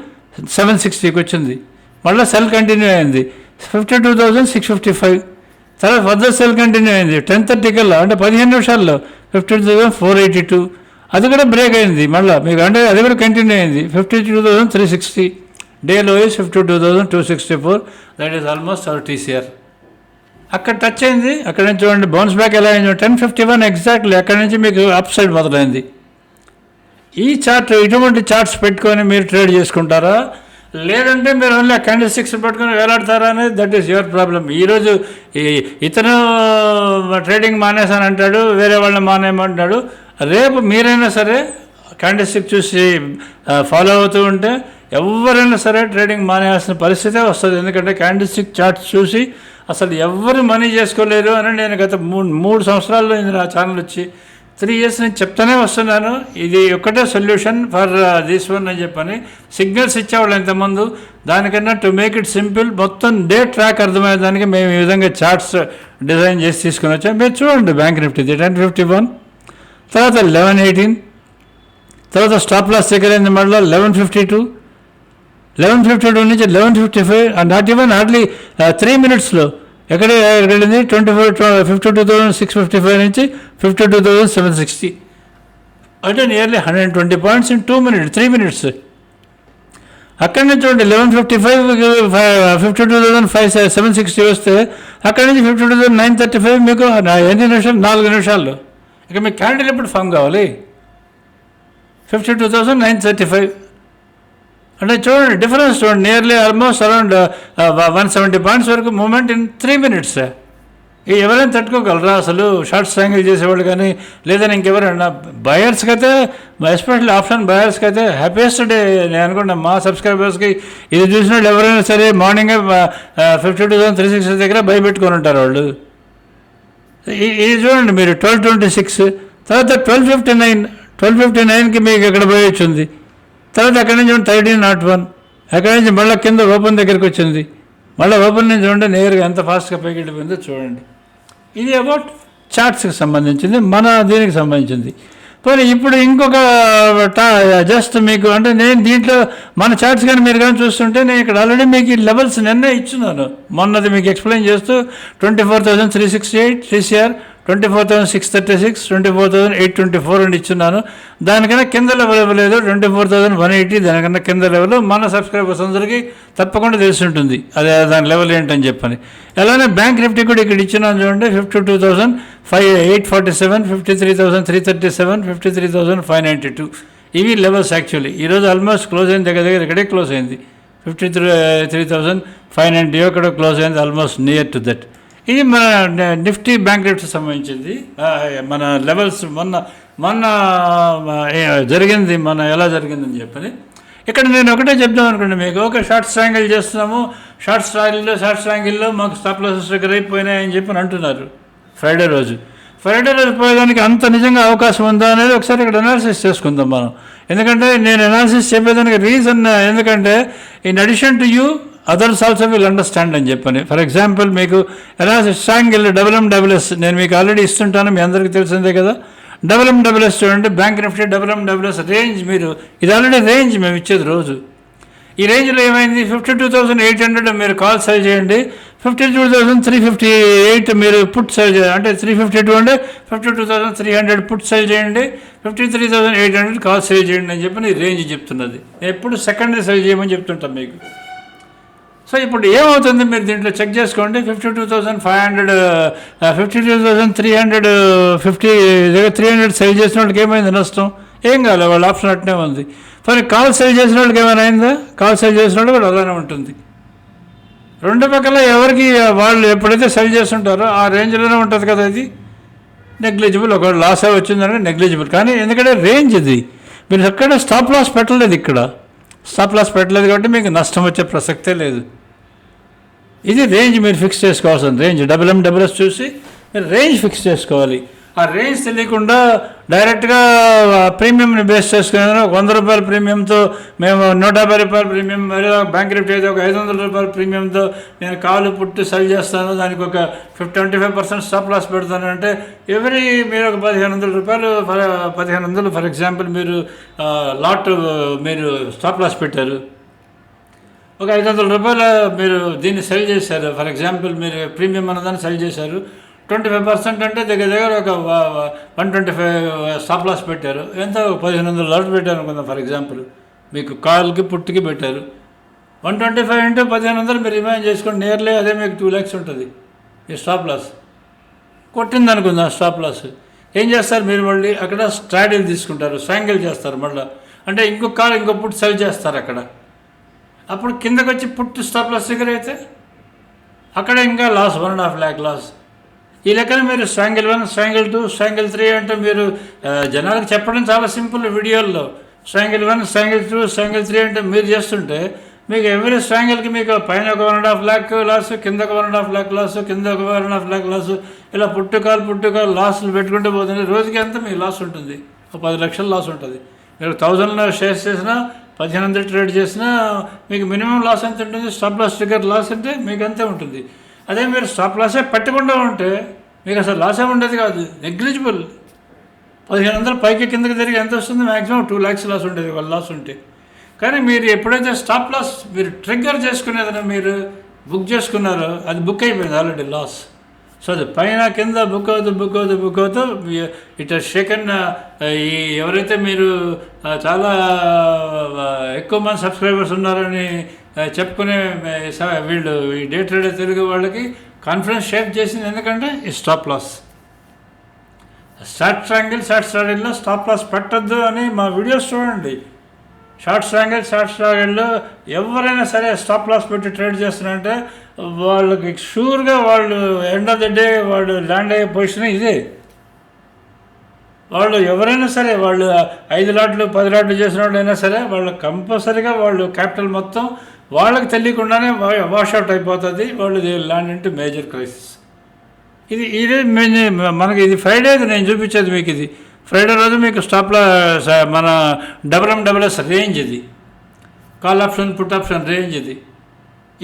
సెవెన్ సిక్స్టీకి వచ్చింది. మళ్ళీ సెల్ కంటిన్యూ అయింది. Fifty two thousand six fifty five తర్వాత ఫర్దర్ సెల్ కంటిన్యూ అయింది. టెన్ థర్టీ కల్లా అంటే పదిహేను నిమిషాల్లో fifty two thousand four eighty two అది కూడా బ్రేక్ అయింది. మళ్ళీ మీకు అంటే అది కూడా కంటిన్యూ అయింది. Fifty two thousand three sixty day low is fifty two thousand two sixty four that is almost our TCR అక్కడ టచ్ అయింది. అక్కడ నుంచి చూడండి బౌన్స్ బ్యాక్ ఎలా అయింది. టెన్ ఫిఫ్టీ వన్ ఎగ్జాక్ట్లీ అక్కడ నుంచి మీకు అప్ సైడ్ మొదలైంది. ఈ చార్ట్ ఇటువంటి చార్ట్స్ పెట్టుకొని మీరు ట్రేడ్ చేసుకుంటారా? లేదంటే మీరు ఓన్లీ క్యాండిల్ స్టిక్స్ పట్టుకొని వేలాడతారా అనేది దట్ ఈస్ యువర్ ప్రాబ్లం ఈరోజు ఈ ఇతను ట్రేడింగ్ మానేసాను అంటాడు వేరే వాళ్ళని మానేయమంటాడు రేపు మీరైనా సరే క్యాండిస్టిక్ చూసి ఫాలో అవుతూ ఉంటే ఎవరైనా సరే ట్రేడింగ్ మానేయాల్సిన పరిస్థితే వస్తుంది. ఎందుకంటే క్యాండిస్టిక్ చార్ట్స్ చూసి అసలు ఎవరు మనీ చేసుకోలేరు అని నేను గత మూడు మూడు సంవత్సరాల్లో ఇది నా ఛానల్ వచ్చి త్రీ ఇయర్స్ నుంచి చెప్తానే వస్తున్నాను. ఇది ఒక్కటే సొల్యూషన్ ఫర్ దిస్ వన్ అని చెప్పని సిగ్నల్స్ ఇచ్చేవాళ్ళు ఇంతకుముందు దానికన్నా టు మేక్ ఇట్ సింపుల్ మొత్తం డే ట్రాక్ అర్థమయ్యేదానికి మేము ఈ విధంగా చార్ట్స్ డిజైన్ చేసి తీసుకుని వచ్చాం. మీరు చూడండి bank Nifty ten fifty one తర్వాత లెవెన్ ఎయిటీన్ తర్వాత స్టాప్ లాస్ దగ్గర అయింది మళ్ళీ eleven fifty two eleven fifty two నుంచి eleven fifty five not even hardly three మినిట్స్లో ఎక్కడ వెళ్ళింది? Twenty five fifty two thousand six fifty five నుంచి fifty two thousand seven sixty అంటే nearly hundred twenty points in two minutes three minutes అక్కడి నుంచి చూడండి eleven fifty five fifty two thousand five seven sixty వస్తే అక్కడి నుంచి fifty two thousand nine thirty five మీకు uh, ఎన్ని నిమిషాలు? నాలుగు నిమిషాల్లో ఇక మీకు క్యాండిల్ ఎప్పుడు ఫామ్ కావాలి? Fifty two thousand nine thirty five అంటే చూడండి డిఫరెన్స్ చూడండి nearly almost around one seventy points వరకు మూమెంట్ ఇన్ త్రీ మినిట్స్ ఈ ఎవరైనా తట్టుకోగలరా అసలు? షార్ట్ స్ట్రాంగిల్ చేసేవాళ్ళు కానీ లేదని ఇంకెవరైనా? బయర్స్కి అయితే ఎస్పెషల్లీ ఆప్షన్ బయర్స్కి అయితే హ్యాపీయెస్ట్ డే నేను అనుకుంటా మా సబ్స్క్రైబర్స్కి ఇది చూసిన వాళ్ళు ఎవరైనా సరే మార్నింగే fifty two thousand three six దగ్గర భయపెట్టుకొని ఉంటారు వాళ్ళు. ఇది చూడండి మీరు ట్వెల్వ్ ట్వంటీ సిక్స్ తర్వాత twelve fifty nine twelve fifty నైన్కి మీకు ఇక్కడ పోయి వచ్చింది. తర్వాత అక్కడి నుంచి థర్టీన్ నాట్ వన్. అక్కడి నుంచి మళ్ళీ కింద ఓపెన్ దగ్గరికి వచ్చింది. మళ్ళీ ఓపెన్ నుంచి చూడండి నేరుగా ఎంత ఫాస్ట్గా పైకి వెళ్ళిపోయిందో చూడండి. ఇది అబౌట్ చార్ట్స్కి సంబంధించింది మన దీనికి సంబంధించింది. పోనీ ఇప్పుడు ఇంకొక టా జస్ట్ మీకు అంటే నేను దీంట్లో మన చార్ట్స్ కానీ మీరు కానీ చూస్తుంటే నేను ఇక్కడ ఆల్రెడీ మీకు ఈ లెవెల్స్ నిన్నే ఇచ్చున్నాను. మొన్నది మీకు ఎక్స్ప్లెయిన్ చేస్తూ twenty four thousand three sixty eight TCR twenty four thousand six thirty six twenty four thousand eight twenty four అని ఇచ్చున్నాను. దానికన్నా కింద లెవెల్ ఇవ్వలేదు twenty four thousand one eighty దానికన్నా కింద లెవెల్ మన సబ్స్క్రైబర్స్ అందరికీ తప్పకుండా తెలిసి ఉంటుంది. అదే దాని లెవెల్ ఏంటని చెప్పని. అలానే బ్యాంక్ నిఫ్టీ కూడా ఇక్కడ ఇచ్చినాను చూడండి. Fifty two thousand five eight forty seven fifty three thousand three thirty seven fifty three thousand five ninety two ఇవి లెవెల్స్ యాక్చువల్లీ ఈరోజు ఆల్మోస్ట్ క్లోజ్ అయింది. దగ్గర దగ్గర ఇక్కడే క్లోజ్ అయింది. Fifty three three thousand five ninety ఇక్కడ క్లోజ్ అయింది. Almost near to that ఇది మన నిఫ్టీ బ్యాంక్ నిఫ్టీ సంబంధించింది. మన లెవెల్స్ మొన్న మొన్న జరిగింది మన ఎలా జరిగిందని చెప్పని. ఇక్కడ నేను ఒకటే చెప్దాం అనుకోండి మీకు. ఓకే షార్ట్ స్ట్రాంగిల్ చేస్తున్నాము. షార్ట్ స్ట్రాంగిల్లో షార్ట్ స్ట్రాంగిల్లో మాకు స్టాప్ లాసెస్ దగ్గర అయిపోయినాయని చెప్పి అంటున్నారు. ఫ్రైడే రోజు. ఫ్రైడే రోజు పోయేదానికి అంత నిజంగా అవకాశం ఉందా అనేది ఒకసారి ఇక్కడ అనాలిసిస్ చేసుకుందాం మనం. ఎందుకంటే నేను అనాలిసిస్ చెప్పేదానికి రీజన్ ఎందుకంటే in addition to you others also will understand అని చెప్పని. ఫర్ ఎగ్జాంపుల్ మీకు ఎలా స్ట్రాంగిల్ డబ్ల్యూఎం డబ్ల్యూఎస్ నేను మీకు ఆల్రెడీ ఇస్తుంటాను మీ అందరికీ తెలిసిందే కదా. డబ్ల్యూఎం డబ్ల్యూఎస్ చూడండి bank Nifty WM WS range మీరు ఇది ఆల్రెడీ రేంజ్ మేము ఇచ్చేది రోజు. ఈ రేంజ్లో ఏమైంది? Fifty two thousand eight hundred మీరు కాల్ సెల్ చేయండి. Fifty two thousand three fifty eight మీరు పుట్ సెల్ చేయండి అంటే త్రీ ఫిఫ్టీ టూ అంటే fifty two thousand three hundred put sell చేయండి. Fifty three thousand eight hundred call sell చేయండి అని చెప్పి ఈ రేంజ్ చెప్తున్నది. నేను ఎప్పుడు సెకండ్ సెల్ చేయమని చెప్తుంటాం మీకు. సో ఇప్పుడు ఏమవుతుంది మీరు దీంట్లో చెక్ చేసుకోండి. Fifty two thousand five hundred fifty two thousand three hundred fifty దగ్గర త్రీ హండ్రెడ్ సెల్ చేసిన వాళ్ళకి ఏమైంది? నష్టం. ఏం కాలేదు వాళ్ళ ఆప్షన్ అట్నే ఉంది. కానీ కాల్ సెల్ చేసిన వాళ్ళకి ఏమైనా అయిందా? కాల్ సెల్ చేసిన వాళ్ళు కూడా అలానే ఉంటుంది. రెండు పక్కల ఎవరికి వాళ్ళు ఎప్పుడైతే సెల్ చేస్తుంటారో ఆ రేంజ్లోనే ఉంటుంది కదా ఇది. నెగ్లిజిబుల్ ఒక లాస్ అయి వచ్చిందంటే నెగ్లిజిబుల్ కానీ ఎందుకంటే రేంజ్ ఇది. మీరు ఎక్కడ స్టాప్ లాస్ పెట్టలేదు ఇక్కడ. స్టాప్ లాస్ పెట్టలేదు కాబట్టి మీకు నష్టం వచ్చే ప్రసక్తే లేదు. ఇది రేంజ్ మీరు ఫిక్స్ చేసుకోవాల్సింది రేంజ్ డబుల్ ఎం డబుల్ఎస్ చూసి మీరు రేంజ్ ఫిక్స్ చేసుకోవాలి. ఆ రేంజ్ తెలియకుండా డైరెక్ట్గా ప్రీమియంని బేస్ చేసుకునే ఒక వంద రూపాయల ప్రీమియంతో మేము నూట యాభై రూపాయల ప్రీమియం మరియు బ్యాంక్ రిఫ్ట్ అయితే ఒక ఐదు వందల రూపాయల ప్రీమియంతో నేను కాలు పుట్టి సెల్ చేస్తాను. దానికి ఒక fifty twenty five percent stop loss పెడతాను అంటే ఎవరీ మీరు ఒక పదిహేను వందల రూపాయలు ఫర్ పదిహేను వందలు ఫర్ ఎగ్జాంపుల్ మీరు లాట్ మీరు స్టాప్ లాస్ పెట్టారు. ఒక ఐదు వందల రూపాయలు మీరు దీన్ని సెల్ చేశారు. ఫర్ ఎగ్జాంపుల్ మీరు ప్రీమియం అన్నదాన్ని సెల్ చేశారు. ట్వంటీ ఫైవ్ పర్సెంట్ అంటే దగ్గర దగ్గర ఒక one twenty five stop loss పెట్టారు. ఎంత పదిహేను వందల డాలర్ పెట్టారు అనుకుందాం ఫర్ ఎగ్జాంపుల్ మీకు కాల్కి పుట్టికి పెట్టారు. వన్ ట్వంటీ ఫైవ్ అంటే పదిహేను వందలు మీరు ఇమాజిన్ చేసుకోండి నియర్లీ అదే మీకు టూ ల్యాక్స్ ఉంటుంది. ఈ స్టాప్ లాస్ కొట్టింది అనుకుందాం స్టాప్ లాస్ ఏం చేస్తారు మీరు మళ్ళీ? అక్కడ స్ట్రాడిల్ తీసుకుంటారు స్ట్రాంగిల్ చేస్తారు మళ్ళీ. అంటే ఇంకొక కాల్ ఇంకో పుట్టి సెల్ చేస్తారు అక్కడ. అప్పుడు కిందకు వచ్చి పుట్టు స్టాప్ సిగర్ దగ్గర అయితే అక్కడ ఇంకా loss one and half lakh loss. ఈ లెక్కన మీరు strangle one strangle two strangle three అంటే మీరు జనాలకు చెప్పడం చాలా సింపుల్ వీడియోల్లో. Strangle one strangle two strangle three అంటే మీరు చేస్తుంటే మీకు ఎవరి స్ట్రాంగిల్కి మీకు పైన ఒక one and half lakh loss కింద ఒక one and half lakh loss కింద ఒక one and half lakh loss ఇలా పుట్టుకాలు పుట్టుకాలు లాస్లు పెట్టుకుంటూ పోతుంది రోజుకి ఎంత మీ లాస్ ఉంటుంది? ఒక పది లక్షల లాస్ ఉంటుంది. మీరు థౌజండ్ షేర్స్ చేసినా పదిహేను వందలు ట్రేడ్ చేసినా మీకు మినిమం లాస్ ఎంత ఉంటుంది? స్టాప్ లాస్ ట్రిగర్ లాస్ అంటే మీకు అంతే ఉంటుంది? అదే మీరు స్టాప్ లాసే పెట్టకుండా ఉంటే మీకు అసలు లాసే ఉండేది కాదు. నెగ్లిజిబుల్ పదిహేను వందలు పైకి కిందకి తిరిగి ఎంత వస్తుంది? మ్యాక్సిమం టూ ల్యాక్స్ లాస్ ఉండేది వాళ్ళ లాస్ ఉంటే. కానీ మీరు ఎప్పుడైతే స్టాప్ లాస్ మీరు ట్రిగ్గర్ చేసుకునేదని మీరు బుక్ చేసుకున్నారో అది బుక్ అయిపోయింది ఆల్రెడీ లాస్ సో అది పైన కింద బుక్ అవుతూ బుక్ అవుతూ బుక్ అవుతూ ఇట్ షేకన్ ఈ ఎవరైతే మీరు చాలా ఎక్కువ మంది సబ్స్క్రైబర్స్ ఉన్నారని చెప్పుకునే వీళ్ళు ఈ డే ట్రేడర్ తెలుగు వాళ్ళకి కాన్ఫిడెన్స్ షేప్ చేసింది ఎందుకంటే ఈ stop loss short strangle short స్ట్రాంగిల్లో stop loss పెట్టద్దు అని మా వీడియోస్ చూడండి. షార్ట్ స్ట్రాంగిల్ షార్ట్ స్ట్రాంగిల్లో ఎవరైనా సరే స్టాప్ లాస్ పెట్టి ట్రేడ్ చేస్తున్నారంటే వాళ్ళకి షూర్గా వాళ్ళు ఎండ్ ఆఫ్ ద డే వాళ్ళు ల్యాండ్ అయ్యే పొజిషన్ ఇదే. వాళ్ళు ఎవరైనా సరే వాళ్ళు ఐదు లాట్లు పది లాట్లు చేసిన వాళ్ళైనా సరే వాళ్ళు కంపల్సరీగా వాళ్ళు క్యాపిటల్ మొత్తం వాళ్ళకి తెలియకుండానే వాష్అవుట్ అయిపోతుంది. వాళ్ళు ల్యాండ్ ఇంటూ మేజర్ క్రైసిస్. ఇది ఇది మనకి ఇది ఫ్రైడే నేను చూపించేది మీకు ఇది. ఫ్రైడే రోజు మీకు స్టాప్లో మన double M double S range ఇది. Call option put option range ఇది.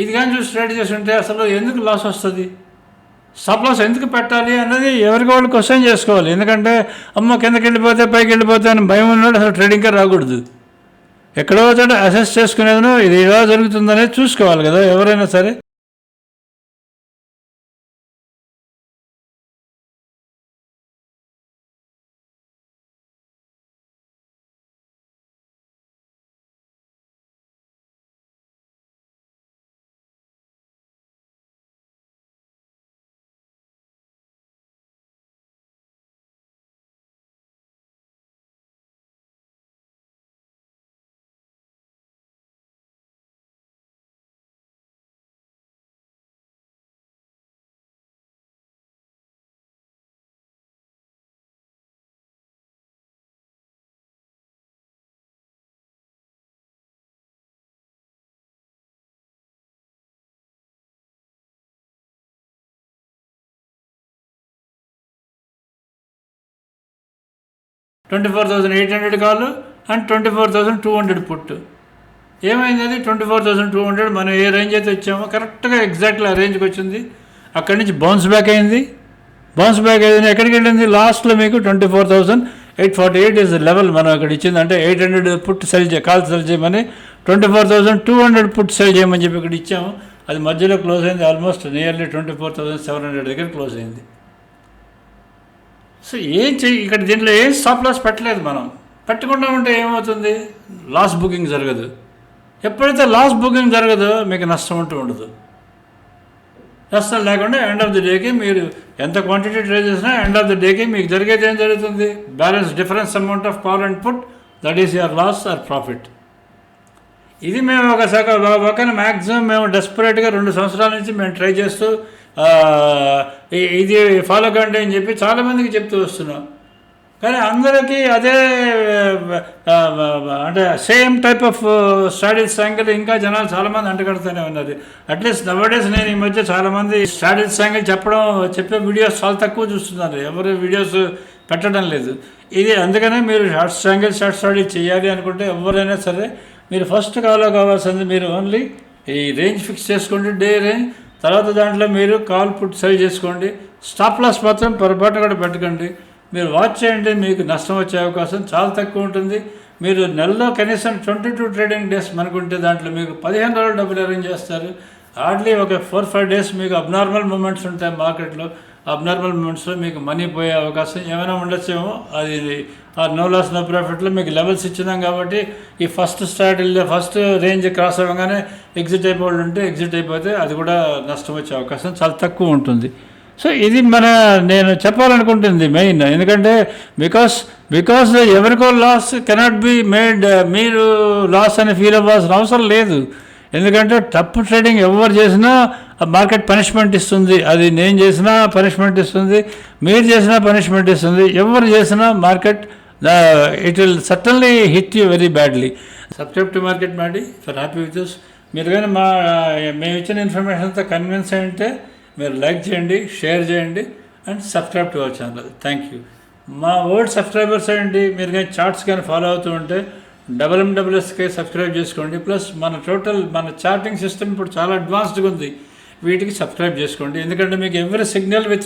ఇది కానీ చూసి ట్రేడ్ చేసి ఉంటే అసలు ఎందుకు లాస్ వస్తుంది? స్టాప్ లాస్ ఎందుకు పెట్టాలి అన్నది ఎవరికి వాళ్ళు క్వశ్చన్ చేసుకోవాలి. ఎందుకంటే అమ్మ కిందకి వెళ్ళిపోతే పైకి వెళ్ళిపోతే అని భయం ఉన్నాడు అసలు ట్రేడింగ్కే రాకూడదు. ఎక్కడో చోట అసెస్ చేసుకునేదనో ఇది ఎలా జరుగుతుందనేది చూసుకోవాలి కదా ఎవరైనా సరే. Twenty four thousand eight hundred call and twenty four thousand two hundred put ఏమైంది అది? Twenty four thousand two hundred మనం ఏ రేంజ్ అయితే వచ్చామో కరెక్ట్గా ఎగ్జాక్ట్లీ ఆ రేంజ్కి వచ్చింది. అక్కడి నుంచి బౌన్స్ బ్యాక్ అయింది. బౌన్స్ బ్యాక్ అయింది. ఎక్కడికి వెళ్ళింది? లాస్ట్లో మీకు twenty four thousand eight forty eight is level మనం ఇక్కడ ఇచ్చింది. అంటే ఎయిట్ హండ్రెడ్ పుట్ సెల్ చే కాల్ సెల్ చేయమని twenty four thousand two hundred put sell చేయమని చెప్పి ఇక్కడ ఇచ్చాము. అది మధ్యలో క్లోజ్ అయింది. Almost nearly twenty four thousand seven hundred దగ్గర క్లోజ్ అయింది. సో ఏం చెయ్యి ఇక్కడ దీంట్లో ఏం స్టాప్ లాస్ పెట్టలేదు మనం. పెట్టకుండా ఉంటే ఏమవుతుంది? లాస్ బుకింగ్ జరగదు. ఎప్పుడైతే లాస్ బుకింగ్ జరగదో మీకు నష్టం అంటూ ఉండదు. నష్టం లేకుండా ఎండ్ ఆఫ్ ది డేకి మీరు ఎంత క్వాంటిటీ ట్రేడ్ చేసినా ఎండ్ ఆఫ్ ది డేకి మీకు జరిగేది ఏం జరుగుతుంది? Balance difference amount of call and put that is your loss or profit ఇది మేము ఒక శాఖ ఒకన మ్యాక్సిమం మేము డెస్పరేట్గా రెండు సంవత్సరాల నుంచి మేము ట్రై చేస్తూ ఇది ఫాలో కండి అని చెప్పి చాలామందికి చెప్తూ వస్తున్నాం. కానీ అందరికీ అదే అంటే సేమ్ టైప్ ఆఫ్ స్టడీస్ సంఖ్యలు ఇంకా జనాలు చాలామంది అంటగడుతూనే ఉన్నారు. అట్లీస్ట్ నవడేస్ నేను ఈ మధ్య చాలామంది స్టడీస్ సంఖ్యలు చెప్పడం చెప్పే వీడియోస్ చాలా తక్కువ చూస్తున్నారు. ఎవరు వీడియోస్ పెట్టడం లేదు. ఇది అందుకనే మీరు షార్ట్ యాంగిల్ షార్ట్ స్టడీ చేయాలి అనుకుంటే ఎవరైనా సరే మీరు ఫస్ట్ కాలో కావాల్సింది మీరు ఓన్లీ ఈ రేంజ్ ఫిక్స్ చేసుకోండి డే రేంజ్ తర్వాత దాంట్లో మీరు కాల్ పుట్ సరి చేసుకోండి. స్టాప్ లాస్ మాత్రం పొరపాటు కూడా పెట్టకండి. మీరు వాచ్ చేయండి మీకు నష్టం వచ్చే అవకాశం చాలా తక్కువ ఉంటుంది. మీరు నెలలో కనీసం ట్వంటీ టూ ట్రేడింగ్ డేస్ మనకుంటే దాంట్లో మీకు పదిహేను రోజులు డబ్బులు అరేంజ్ చేస్తారు. హార్డ్లీ ఒక ఫోర్ ఫైవ్ డేస్ మీకు అబ్నార్మల్ మూమెంట్స్ ఉంటాయి మార్కెట్లో. అబ్నార్మల్ మూమెంట్స్లో మీకు మనీ పోయే అవకాశం ఏమైనా ఉండొచ్చేమో అది ఆ నో లాస్ నో ప్రాఫిట్లో మీకు లెవెల్స్ ఇచ్చినాం కాబట్టి ఈ first start first range cross అవ్వగానే ఎగ్జిట్ అయిపోవాలి ఉంటే ఎగ్జిట్ అయిపోతే అది కూడా నష్టం వచ్చే అవకాశం చాలా తక్కువ ఉంటుంది. సో ఇది మన నేను చెప్పాలనుకుంటుంది మెయిన్ ఎందుకంటే బికాస్ బికాస్ ఎవరికో లాస్ కెనాట్ బి మేడ్ మీరు లాస్ అని ఫీల్ అవ్వాల్సిన అవసరం లేదు. ఎందుకంటే తప్పు ట్రేడింగ్ ఎవరు చేసినా మార్కెట్ పనిష్మెంట్ ఇస్తుంది. అది నేను చేసినా పనిష్మెంట్ ఇస్తుంది. మీరు చేసినా పనిష్మెంట్ ఇస్తుంది. ఎవరు చేసినా market it will suddenly hit you very badly. Subscribe to market మాడి ఫర్ హ్యాపీ విత్ మీరు కానీ మా మేము ఇచ్చిన ఇన్ఫర్మేషన్తో కన్విన్స్ అయింటే మీరు లైక్ చేయండి షేర్ చేయండి and subscribe to our channel. Thank you. మా ఓల్డ్ సబ్స్క్రైబర్స్ అండి మీరు కానీ చార్ట్స్ కానీ ఫాలో అవుతూ ఉంటే డబ్ల్యూఎండబ్ల్యూఎస్కే సబ్స్క్రైబ్ చేసుకోండి. ప్లస్ మన టోటల్ మన చార్టింగ్ సిస్టమ్ ఇప్పుడు చాలా అడ్వాన్స్డ్గా ఉంది. వీటికి సబ్స్క్రైబ్ చేసుకోండి. ఎందుకంటే మీకు ఎవరి సిగ్నల్ విత్